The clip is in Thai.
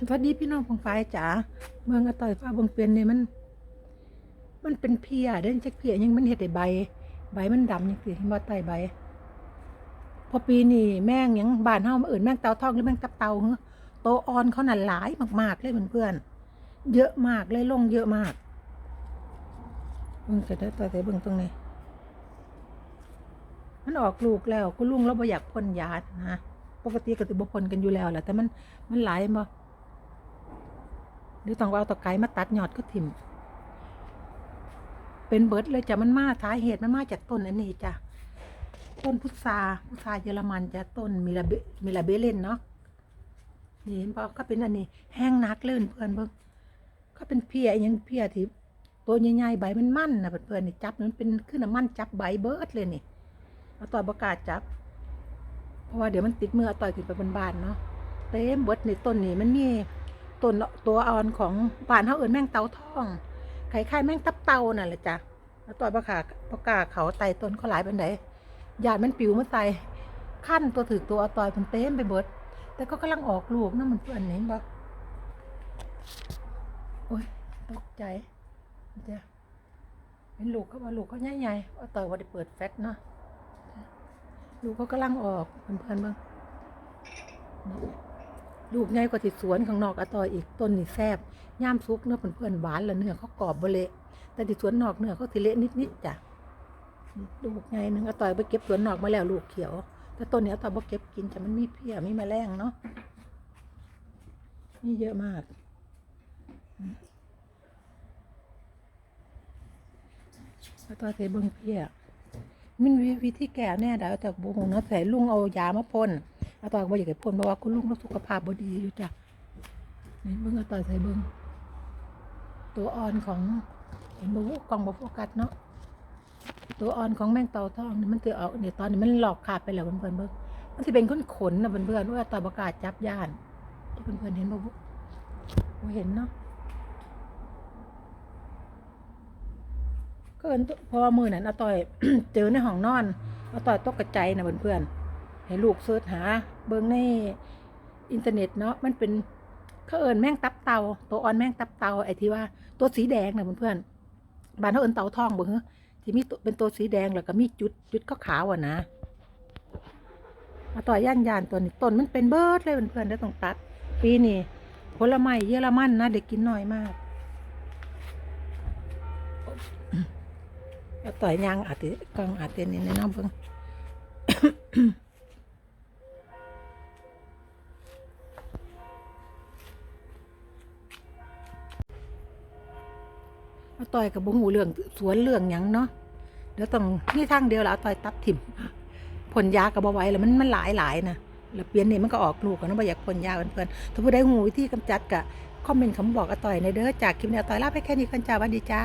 สวัสดีพี่น้องพงไฟจ๋าเมืองอต่อยฟ้าเบงเปลี่ยนเนี่ยมัน มันเป็นเพียเด่นจักเพียยังมันเห็ดใบ ใบมันดำยังสิเห็นว่าใต้ใบ พอปีนี้แม่งยังบานเฮามาเอื่นแม่งเตาทองหรือแม่งตับเตาเหรอโตอ่อนเขาน่ะหลายมากๆเลยเพื่อนๆเยอะมากเลยลงเยอะมากเบิ่งจะได้ต่อยแต่เบิ่งตรงนี้มันออกลูกแล้วคุณลุงเราบ่อยากพ่นยานะปกติก็สิบ่พ่นกันอยู่แล้วแหละแต่มันมันหลายบ่ รือต้องเอาตะไคร้มาตัดยอดก็ถิ่ม เป็นเบิร์ดเลยจ้ะมันมาสาเหตุมันมาจากต้นอันนี้จ้ะต้นพุทราพุทราเยอรมันจะต้นมิลาเบมิลาเบเลนเนาะนี่เห็นปะก็เป็นอันนี้ แห้งนักเลื่นเพื่อนเบิ่งก็เป็นเพียอหยังเพียที่ตัวใหญ่ๆใบมันมั่นนะเพื่อนๆนี่จับมันเป็นขึ้นน้ำมันจับใบเบิร์ดเลยนี่เอาต่อยประกาศจับ เพราะว่าเดี๋ยวมันติดมือเอาต่อยขึ้นไปบนบานเนาะเต็มเบิร์ดในต้นนี้มันมี ต้นตัวอ่อนของบ้านเฮาเอิ้นแมงเตาทองไข่ไข่แมงตับเตานั่นแหละจ้ะเอาต่อยประกาประกาเขาไตต้นเขาหลายปานใดญาติมันปิวมาใส่ขั้นตัวถือตัวเอาตอยเพิ่นเต็มไปเบิดแต่ก็กำลังออกลูกนะมันเพื่อนเห็นบ่โอ้ยตกใจเดี๋ยวเห็นลูกเขาว่าลูกเขาใหญ่ๆเอาต่อยว่าได้เปิดแฟลชเนาะลูกเขากำลังออกเพื่อนๆเบ้าง ลูกใหญ่กว่าที่สวนข้างนอกอะต่อยอีกต้นนี่แซบย่ามซุกเนื้อเพื่อนหวานและเนื้อเขากรอบบเละแต่ที่สวนนอกเนื้อเขาสิเละนิดๆจ้ะลูกใหญ่หนึ่งอะต่อยไปเก็บสวนนอกมาแล้วลูกเขียว แต่ต้นนี้อะต่อยบ่เก็บกินจะมันมีเพี้ยมีแมลงเนาะนี่เยอะมากอะต่อยเคยเบิ่งเพี้ยมันวิธีแก้แน่ดี๋ยวแต่บุงเนาะแต่ลุงเอายามาพ่น อาตอยบ่อยากให้พ่นเพราะว่าคุณลุงเราสุขภาพบ่ดีอยู่จ้ะนี่เบิ่งอาตอยใส่เบิ่งตัวอ่อนของเห็นบ่กล่องบ่โฟกัสเนาะตัวอ่อนของแมงเต่าทองนี่มันสิเอาเนี่ยตอนนี้มันหลอกขาดไปแล้วเพื่อนๆเบิ่งมันสิเป็นขนขนนะเพื่อนๆว่าอาตอยบ่กล้าจับย่านเพื่อนๆเห็นบ่บุบ่เห็นเนาะก็เอินพอมือนั้นอาต่อยเจอในห้องนอนอาต่อยตกกระใจนะเพื่อนๆ ให้ลูกเสิร์ชหา เบิ่งในอินเทอร์เน็ตเนาะมันเป็นเขาเอินแมงตับเตาตัวอ่อนแมงตับเตาไอ้ที่ว่าตัวสีแดงนะเพื่อนๆบ้านเขาเอินเตาทองเบิ่งเหรอที่มีตัวเป็นตัวสีแดงแล้วก็มีจุดจุดก็ขาวอะนะอาต่อยย่านยานตัวนี้ต้นมันเป็นเบิร์ดเลยเพื่อนๆได้ต้องตัด ปีนี้ผลไม้เยอรมันนะเด็กกินน้อยมากต่อยยางอาจจะกองอาจจะนี่ในน้องเพิ่ง อาต่อยกับบุหูเรื่องสวนเรื่องหยังเนาะเดี๋ยวต้องนี่ทางเดียวแล้วอาต่อยตัดถิ่มผลยากับบไหว้แล้วมันมันหลายหลายนะแล้วเปลี่ยนนี่มันก็ออกลูกกันเนาะบ่อยากผลยาเพื่อนๆถ้าผู้ใดหูวิธีกำจัดกะคอมเมนต์คำบอกอาต่อยในเด้อจากคลิปนี้อาต่อยลาไปแค่นี้กันจ้าสวัสดีจ้า